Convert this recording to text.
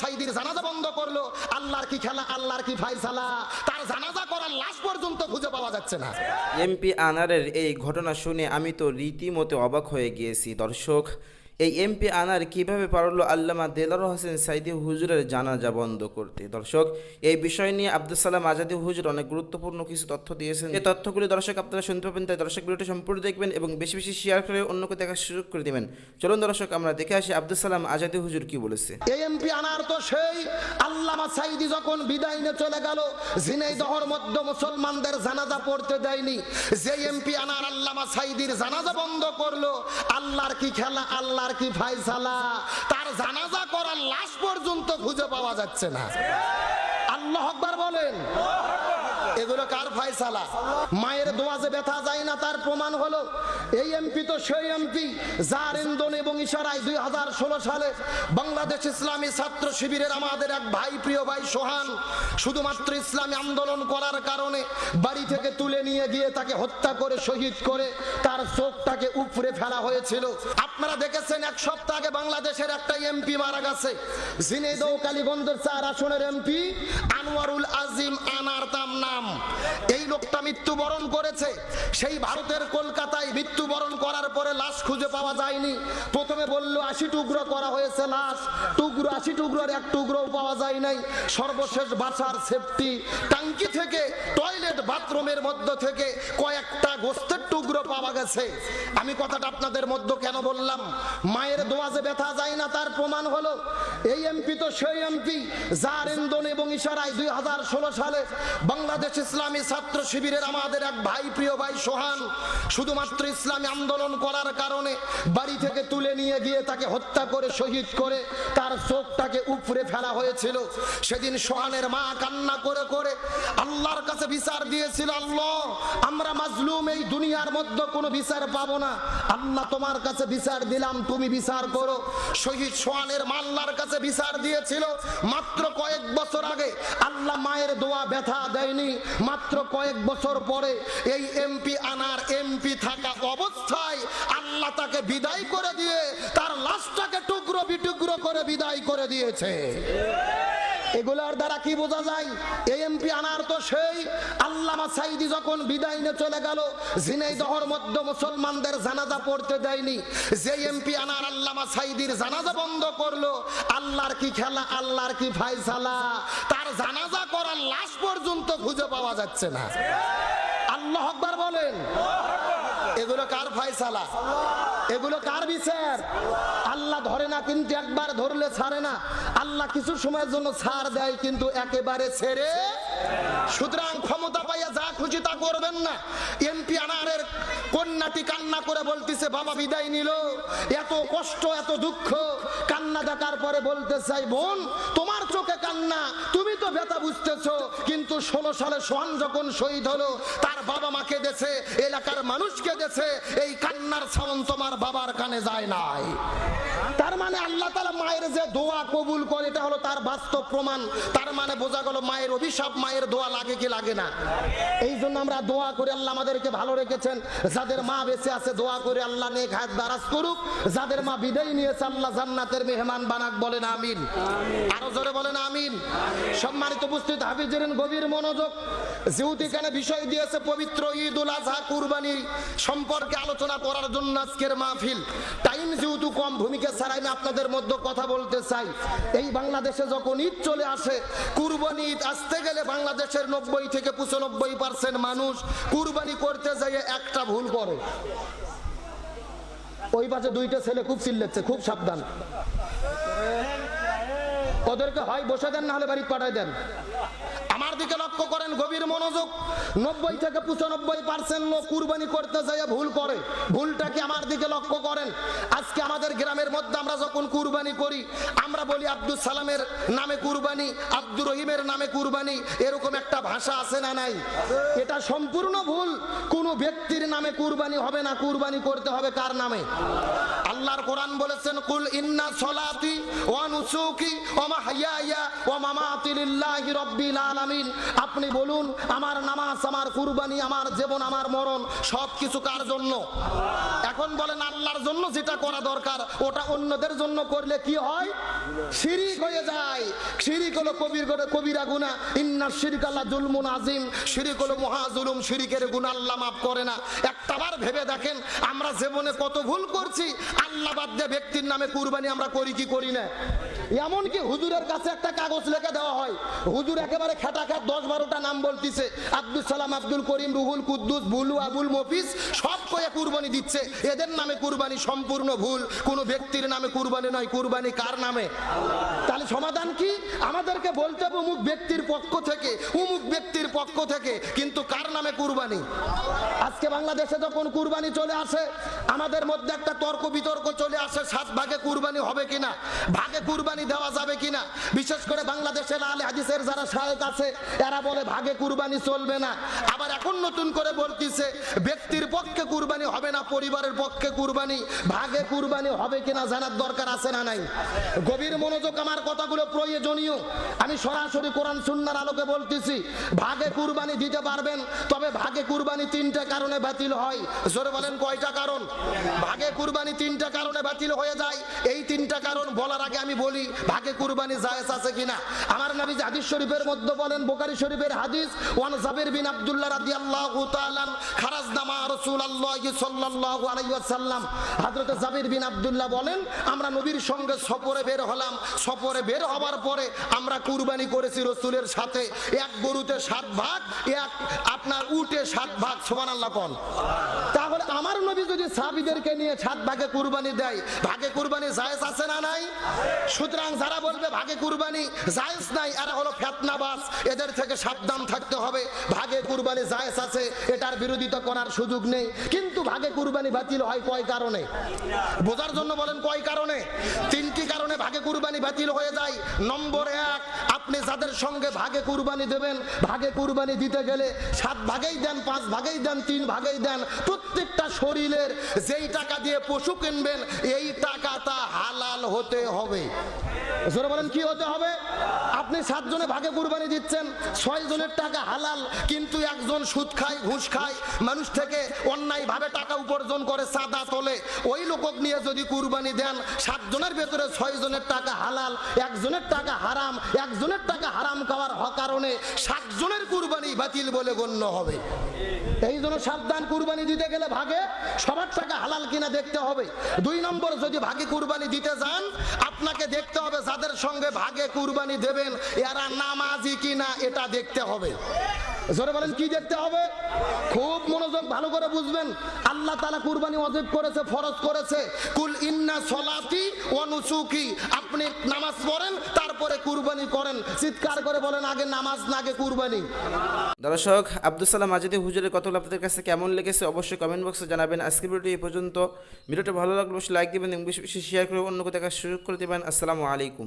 সাইদির জানাজা বন্ধ করল। আল্লাহর কি খেলা, আল্লাহর কি ফাইসালা তার জানাজা করার লাশ পর্যন্ত খুঁজে পাওয়া যাচ্ছে না। এমপি আনারের এই ঘটনা শুনে আমি তো রীতিমতো অবাক হয়ে গিয়েছি, দর্শক। এই এমপি আনার কীভাবে পারল আল্লামা দেলার হোসেন সাইদি হুজুরের জানাজা বন্ধ করতে? দর্শক, এই বিষয় নিয়ে আব্দুল সালাম আজাদি হুজুর অনেক গুরুত্বপূর্ণ কিছু তথ্য দিয়েছেন। এই তথ্যগুলি দর্শক আপনারা শুনতে পাবেন, তাই দর্শক ভিডিওটি সম্পূর্ণ দেখবেন এবং বেশি বেশি শেয়ার করে অন্যকে দেখার সুযোগ করে দিবেন। চলুন দর্শক, আমরা দেখে আসি আব্দুল সালাম আজাদি হুজুর কি বলেছে। এই এমপি আনার তো সেই আল্লামা সাইদি যখন বিদায় নিয়ে চলে গেল ঝিনাইদহর মধ্যে মুসলমানদের জানাজা পড়তে দেয়নি। যে এমপি আনার আল্লামা সাইদির জানাজা বন্ধ করল, আল্লাহর কি খেলা? আল্লাহর কি ফাইসালা? তার জানাজা করার লাশ পর্যন্ত খুঁজে পাওয়া যাচ্ছে না। আল্লাহ বলেন। এগুলো কার ফায়সালা? মায়ের দোয়া যে ব্যথা যায় না, তার প্রমাণ হলো এই এমপি তো সেই এমপি যার ইন্ধন এবং ইশারায় দুই হাজার ষোলো সালে বাংলাদেশ ইসলামী ছাত্র শিবিরের আমাদের এক ভাই, প্রিয় ভাই সোহান, শুধুমাত্র ইসলামী আন্দোলন করার কারণে বাড়ি থেকে তুলে নিয়ে গিয়ে তাকে হত্যা করে, শহীদ করে তার চোখটাকে উপরে ফেলা হয়েছিল। আপনারা দেখেছেন, এক সপ্তাহ আগে বাংলাদেশের একটা এমপি মারা গেছে। ঝিনেদৌ কালীগঞ্জের চার আসনের এমপি আনোয়ারুল আজিম আনার তাম নাম। down. এই লোকটা মৃত্যুবরণ করেছে। সেই ভারতের কলকাতায় মৃত্যুবরণ করার পরে লাশ খুঁজে পাওয়া যায়নি। প্রথমে বলল, আশি টুকরো করা হয়েছে লাশ। টুকরো, আশি টুকরোর এক টুকরো পাওয়া যায় নাই। সর্বশেষ বাসার সেফটি টাঙ্কি থেকে টয়লেট বাথরুমের মধ্য থেকে কয়েকটা গোস্তের টুকরো পাওয়া গেছে। আমি কথাটা আপনাদের মধ্যে কেন বললাম? মায়ের দোয়া যে ব্যথা যায় না, তার প্রমাণ হলো, এই এমপি তো সেই এমপি, যার ইন্ধন এবং ইশারায় দুই হাজার ষোলো সালে বাংলাদেশ ইসলামী ছাত্র শিবিরের আমাদের এক ভাই, প্রিয় ভাই সোহান, শুধুমাত্র ইসলামী আন্দোলন করার কারণে বাড়ি থেকে তুলে নিয়ে গিয়ে তাকে হত্যা করে, শহীদ করে তার চোখটাকে উপরে ফেলা হয়েছিল। সেদিন সোহানের মা কান্না করে করে আল্লাহর কাছে বিচার দিয়েছিল, আল্লাহ, আমরা মাজলুম এই দুনিয়ার মধ্যে কোনো বিচার পাবো না। আল্লাহ তোমার কাছে বিচার দিলাম, তুমি বিচার করো। শহীদ সোহানের মাল্লার কাছে বিচার দিয়েছিল, মাত্র কয়েক বছর আগে। আল্লাহ মায়ের দোয়া ব্যথা দেয়নি, মাত্র কয়েক বছর পরে এই এমপি আনার এমপি থাকা অবস্থায় আল্লাহ তাকে বিদায় করে দিয়ে, তার লাশটাকে টুকরো বিটুকরো করে বিদায় করে দিয়েছে। এগুলোর দ্বারা কি বোঝা যায়? এমপি আনার তো সেই আল্লামা সাইদি যখন বিদায় নিয়ে চলে গেল, ঝিনাইদহর মধ্যে মুসলমানদের জানাজা পড়তে দেয়নি। যে এমপি আনার আল্লামা সাইদির জানাজা বন্ধ করল, আল্লাহর কি খেলা, আল্লাহর কি ফাইসালা তার জানাজা করার লাশ পর্যন্ত খুঁজে পাওয়া যাচ্ছে না। আল্লাহ আকবার বলেন। এগুলো কার ফাইসালা এগুলো কার বিচার? আল্লাহ ধরে না কিন্তু একবার ধরলে ছাড়ে না। আল্লাহ কিছু সময়ের জন্য ছাড় দেয় কিন্তু একেবারে ছেড়ে সুতরাং ক্ষমতা পাইয়া যা খুশি তা করবেন না। এমপি আনারের কন্যাটি কান্না করে বলতেছে, বাবা বিদায় নিল। এত কষ্ট, এত দুঃখ। কান্না দেখার পরে বলতে চাই, বোন, তোমার চোখে কান্না। তুমি তো ব্যথা বুঝতেছো। কিন্তু ষোলো সালে সোহান যখন শহীদ হলো, তার বাবা মাকে দেছে এলাকার মানুষকে দেছে এই কান্নার সাউন্ড তোমার বাবার কানে যায় নাই। তার মানে আল্লাহ তালা মায়ের যে দোয়া কবুল করে, এটা হলো তার বাস্তব প্রমাণ। তার মানে বোঝা গেল মায়ের অভিশাপ, মায়ের দোয়া লাগে কি লাগে না। এই জন্য আমরা দোয়া করে, আল্লাহ আমাদেরকে ভালো রেখেছেন। যাদের মা বেঁচে আছে দোয়া করে আল্লাহ নেক হাত দারাজ করুক। যাদের মা বিদায় নিয়েছে আল্লাহ জান্নাতের মেহমান বানাক বলেন আমিন। আরও জোরে বলেন আমিন। সম্মানিত উপস্থিত হাফিজের গভীর মনোযোগ। যেহেতু এখানে বিষয় দিয়েছে, পবিত্র ঈদ উল আজহা কুরবানি সম্পর্কে আলোচনা করার জন্য আজকের মাহফিল। টাইম যেহেতু কম, ভূমিকা ছাড়া আমি আপনাদের মধ্যে কথা বলতে চাই। এই বাংলাদেশে যখন ঈদ চলে আসে, কুরবানি ঈদ আসতে গেলে বাংলাদেশের নব্বই থেকে পঁচানব্বই পার্সেন্ট মানুষ কুরবানি করতে যাইয়ে একটা ভুল করে। ওই পাশে দুইটা ছেলে খুব চিল্লেছে খুব সাবধান। ওদেরকে হয় বসে দেন না হলে বাড়ি পাঠায় দেন। আমার দিকে লক্ষ্য করেন, গভীর মনোযোগ। নব্বই থেকে পঁচানব্বই পার্সেন্ট লোক কুরবানি করতে যায় ভুল করে। ভুলটা কি আমার দিকে লক্ষ্য করেন? আজকে আমাদের গ্রামের মধ্যে আমরা যখন কুরবানি করি, আমরা বলি আব্দুল সালামের নামে কুরবানি, আব্দুর রহিমের নামে কুরবানি। এরকম একটা ভাষা আছে না নাই? এটা সম্পূর্ণ ভুল। কোন ব্যক্তির নামে কুরবানি হবে না, কুরবানি করতে হবে কার নামে? আল্লাহর কোরআন বলেছেন, কুল ইন্না সলাতি ওয়া নুসুকি ওয়া মাহইয়ায়া ও মামা আপনি বলুন, আমার নামাজ, আমার কুরবানি, আমার জীবন, আমার মরণ সবকিছু কার জন্য? এখন বলেন আল্লাহর জন্য যেটা করা দরকার, ওটা অন্যদের জন্য করলে কি হয়? শিরিক হয়ে যায়। শিরিক হলো কবির কবিরা শিরক আল্লাহ জুলমুন আজিম শিরিক হলো মহা জুলুম, শিরিকের করে না। একটাবার ভেবে দেখেন, আমরা জীবনে কত ভুল করছি। আল্লাহ বাদ ব্যক্তির নামে কুরবানি আমরা করি কি করি না? এমনকি হুজুরের কাছে একটা কাগজ দেওয়া হয়। হুজুর একেবারে দশ বারোটা নাম বলতিছে। আব্দুল সালাম, আব্দুল করিম, রুহুল কুদ্দুস, বুলু, আবুল মফিস সব কয়ে কুরবানি দিচ্ছে। এদের নামে কুরবানি সম্পূর্ণ ভুল। কোনো ব্যক্তির নামে কুরবানি নয়, কুরবানি কার নামে? তাহলে সমাধান কি? আমাদেরকে বলতে হবে অমুক ব্যক্তির পক্ষ থেকে, অমুক ব্যক্তির পক্ষ থেকে, কিন্তু কার নামে কুরবানি? আজকে বাংলাদেশে যখন কুরবানি চলে আসে, আমাদের মধ্যে একটা তর্ক বিতর্ক চলে আসে, সাত ভাগে কুরবানি হবে কিনা? ভাগে কুরবানি দেওয়া যাবে কিনা? বিশেষ করে বাংলাদেশের আলে হাদিসের যারা শায়ক আছে, এরা বলে ভাগে কুরবানি চলবে না। আবার এখন নতুন করে বলতিছে, ব্যক্তির পক্ষে কুরবানি হবে না, পরিবারের পক্ষে কুরবানি, ভাগে কুরবানি হবে কিনা জানার দরকার আছে না নাই? গভীর মনোযোগ আমার কথাগুলো প্রয়োজনীয়। আমি সরাসরি কোরআন সুন্নার আলোকে বলতেছি, ভাগে কুরবানি দিতে পারবেন, তবে ভাগে কুরবানি তিনটা কারণে বাতিল হয়। জোরে বলেন কয়টা কারণ? ভাগে কুরবানি তিনটা কারণে বাতিল হয়ে যায়। এই তিনটা কারণ বলার আগে আমি বলি, ভাগে কুরবানি জায়েজ আছে কিনা? আমার নবী হাদিস শরীফের মধ্যে বলেন, বোকারি শরীফের হাদিস, ওয়ান জাবির বিন আব্দুল্লাহ রাদিয়াল্লাহু তাআলা খারাজনা মা রাসূলুল্লাহ সাল্লাল্লাহু আলাইহি হাজরত জাবির বিন আবদুল্লাহ বলেন, আমরা নবীর সঙ্গে সফরে বের হলাম। সফরে বের হওয়ার পরে আমরা কুরবানি করেছি রসুলের সাথে। এক গরুতে সাত ভাগ, এক আপনার উটে সাত ভাগ। সোমান আল্লাহ কন। তাহলে আমার নবী যদি সাবিদেরকে নিয়ে সাত ভাগে কুরবানি দেয়, ভাগে কুরবানি জায়েজ আছে না নাই? সুতরাং যারা বলবে ভাগে কুরবানি, জায়েজ নাই, এরা হলো ফেতনাবাস এদের থেকে সাবধান থাকতে হবে। ভাগে কুরবানি জায়েজ আছে, এটার বিরোধিতা করার সুযোগ নেই। কিন্তু ভাগে কুরবানি বাতিল হয় কয় কারণে? বোঝার জন্য বলেন কয় কারণে? কারণে ভাগে কুরবানি বাতিল হয়ে যায়। নম্বর এক, আপনি যাদের সঙ্গে ভাগে কুরবানি দেবেন, ভাগে কুরবানি দিতে গেলে সাত ভাগেই দেন, পাঁচ ভাগেই দেন, তিন ভাগেই দেন। প্রত্যেকটা শরীরের যেই টাকা দিয়ে পশু কিনবেন, এই টাকাটা হালাল হতে হবে। জোরে বলেন, কি হতে হবে? আপনি সাত সাতজনে ভাগে কুরবানি দিচ্ছেন, ছয় জনের টাকা হালাল, কিন্তু একজন সুদ খায়, ঘুষ খায়, মানুষ থেকে অন্যায় ভাবে টাকা উপার্জন করে, সাদা তোলে। ওই লোক নিয়ে যদি কুরবানি দেন সাতজনের ভেতরে ছয় জনের টাকা হালাল, একজনের টাকা হারাম, একজনের টাকা হারাম খাওয়ার হ- কারণে সাতজনের কুরবানি বাতিল বলে গণ্য হবে। এই জন্য সাবধান কুরবানি দিতে গেলে ভাগে, সবার টাকা হালাল কিনা দেখতে হবে। দুই নম্বর, যদি ভাগে কুরবানি দিতে যান, আপনাকে দেখতে হবে যাদের সঙ্গে ভাগে কুরবানি দেবেন, এরা নামাজি কিনা, এটা দেখতে হবে। জোরে বলেন, কি দেখতে হবে? খুব মনোযোগ ভালো করে বুঝবেন। আল্লাহ তালা কুরবানি অজীব করেছে, ফরজ করেছে। কুল ইন্না সলাতি ও নুসুকি। আপনি নামাজ পড়েন, তারপরে কুরবানি করেন। চিৎকার করে বলেন, আগে নামাজ না, আগে কুরবানি। দর্শক আব্দুল সালাম আজিদি হুজুরের কথাগুলো আপনাদের কাছে কেমন লেগেছে অবশ্যই কমেন্ট বক্সে জানাবেন। আজকের ভিডিওটি এই পর্যন্ত। ভিডিওটা ভালো লাগলে অবশ্যই লাইক দেবেন এবং বেশি বেশি শেয়ার করে অন্য কোথাও সুযোগ করে দেবেন। আসসালামু আলাইকুম।